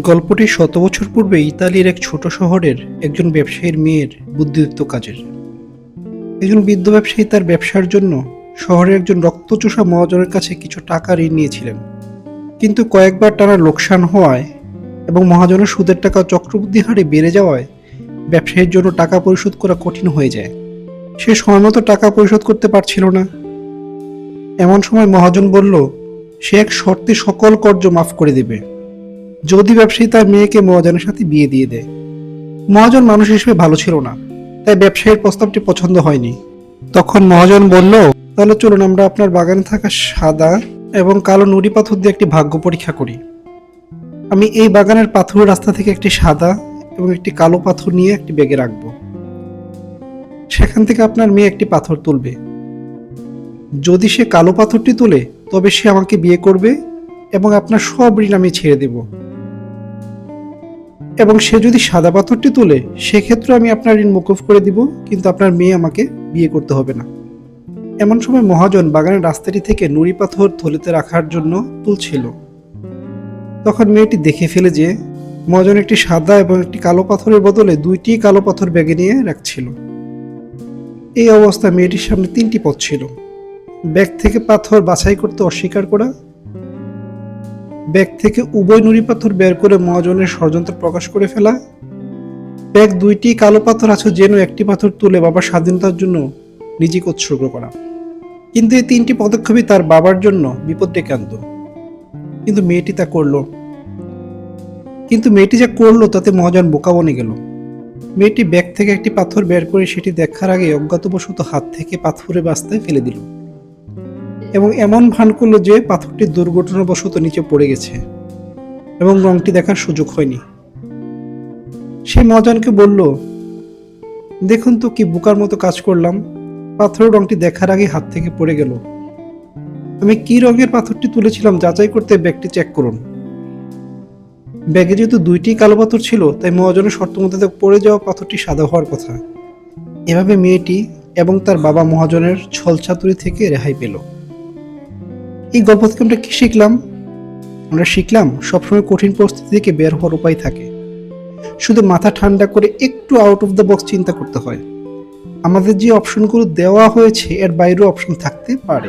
গল্পটি শত বছর পূর্বে ইতালির এক ছোট শহরের একজন ব্যবসায়ীর মেয়ের বুদ্ধিদীপ্ত কাজের। একজন বৃদ্ধ ব্যবসায়ী তার ব্যবসার জন্য শহরের একজন রক্তচোষা মহাজনের কাছে কিছু টাকা ঋণ নিয়েছিলেন। কিন্তু কয়েকবার টানা লোকসান হওয়ায় এবং মহাজনের সুদের টাকা চক্রবৃদ্ধি হারে বেড়ে যাওয়ায় ব্যবসায়ীর জন্য টাকা পরিশোধ করা কঠিন হয়ে যায়। সে সময়মতো টাকা পরিশোধ করতে পারছিল না। এমন সময় মহাজন বলল, সে এক শর্তে সকল কর্জ মাফ করে দেবে। যদি ব্যবসায়ী তার মেয়েকে মহাজনের সাথে বিয়ে দিয়ে দেয়। মহাজন মানুষ হিসেবে ভালো ছিল না, তাই ব্যবসায়ীর প্রস্তাবটি পছন্দ হয়নি। তখন মহাজন বলল, তাহলে চলুন, আমরা আপনার বাগানে থাকা সাদা এবং কালো নুড়ি পাথর দিয়ে একটি ভাগ্য পরীক্ষা করি। আমি এই বাগানের পাথরের রাস্তা থেকে একটি সাদা এবং একটি কালো পাথর নিয়ে একটি ব্যাগে রাখব। সেখান থেকে আপনার মেয়ে একটি পাথর তুলবে। যদি সে কালো পাথরটি তুলে, তবে সে আমাকে বিয়ে করবে এবং আপনার সব ঋণ আমি ছেড়ে দেব। এবং সে যদি সাদা পাথরটি তোলে, সেক্ষেত্রে আমি আপনার ঋণ মুকুফ করে দিব, কিন্তু আপনার মেয়ে আমাকে বিয়ে করতে হবে না। এমন সময় মহাজন বাগানের রাস্তাটি থেকে নুড়ি পাথর থলিতে রাখার জন্য তুলছিল। তখন মেয়েটি দেখে ফেলে যে, মহাজন একটি সাদা এবং একটি কালো পাথরের বদলে দুইটি কালো পাথর ব্যাগে নিয়ে রাখছিল। এই অবস্থায় মেয়েটির সামনে তিনটি পথ ছিল। ব্যাগ থেকে পাথর বাছাই করতে অস্বীকার করা ব্যাগ থেকে উভয় নুড়ি পাথর বের করে মহাজনের ষড়যন্ত্র প্রকাশ করে ফেলা। ব্যাগ দুইটি কালো পাথর আছে যেন একটি পাথর তুলে বাবার স্বাধীনতার জন্য নিজেকে উৎসর্গ করা। কিন্তু এই তিনটি পদক্ষেপই তার বাবার জন্য বিপদ ডেকে আনত কিন্তু মেয়েটি তা করল। কিন্তু মেয়েটি যা করল তাতে মহাজন বোকা বনে গেল। মেয়েটি ব্যাগ থেকে একটি পাথর বের করে সেটি দেখার আগে অজ্ঞাতবশত হাত থেকে পাথরের বাস্তায় ফেলে দিল। এবং এমন ভান করল যে পাথরটি দুর্ঘটনাবশত নিচে পড়ে গেছে এবং রংটি দেখার সুযোগ হয়নি। সে মহাজনকে বলল, দেখুন তো কি বোকার মতো কাজ করলাম। পাথরের রংটি দেখার আগে হাত থেকে পড়ে গেল। আমি কি রঙের পাথরটি তুলেছিলাম যাচাই করতে ব্যাগটি চেক করুন। ব্যাগে যেহেতু দুইটি কালো পাথর ছিল, তাই মহাজনের শর্ত মধ্যে পড়ে যাওয়া পাথরটি সাদা হওয়ার কথা। এভাবে মেয়েটি এবং তার বাবা মহাজনের ছলছাতুরি থেকে রেহাই পেল। এই গল্প থেকে আমরা কী শিখলাম? আমরা শিখলাম সবসময় কঠিন পরিস্থিতি থেকে বের হওয়ার উপায় থাকে। শুধু মাথা ঠান্ডা করে একটু আউট অফ দ্য বক্স চিন্তা করতে হয়। আমাদের যে অপশনগুলো দেওয়া হয়েছে, এর বাইরেও অপশন থাকতে পারে।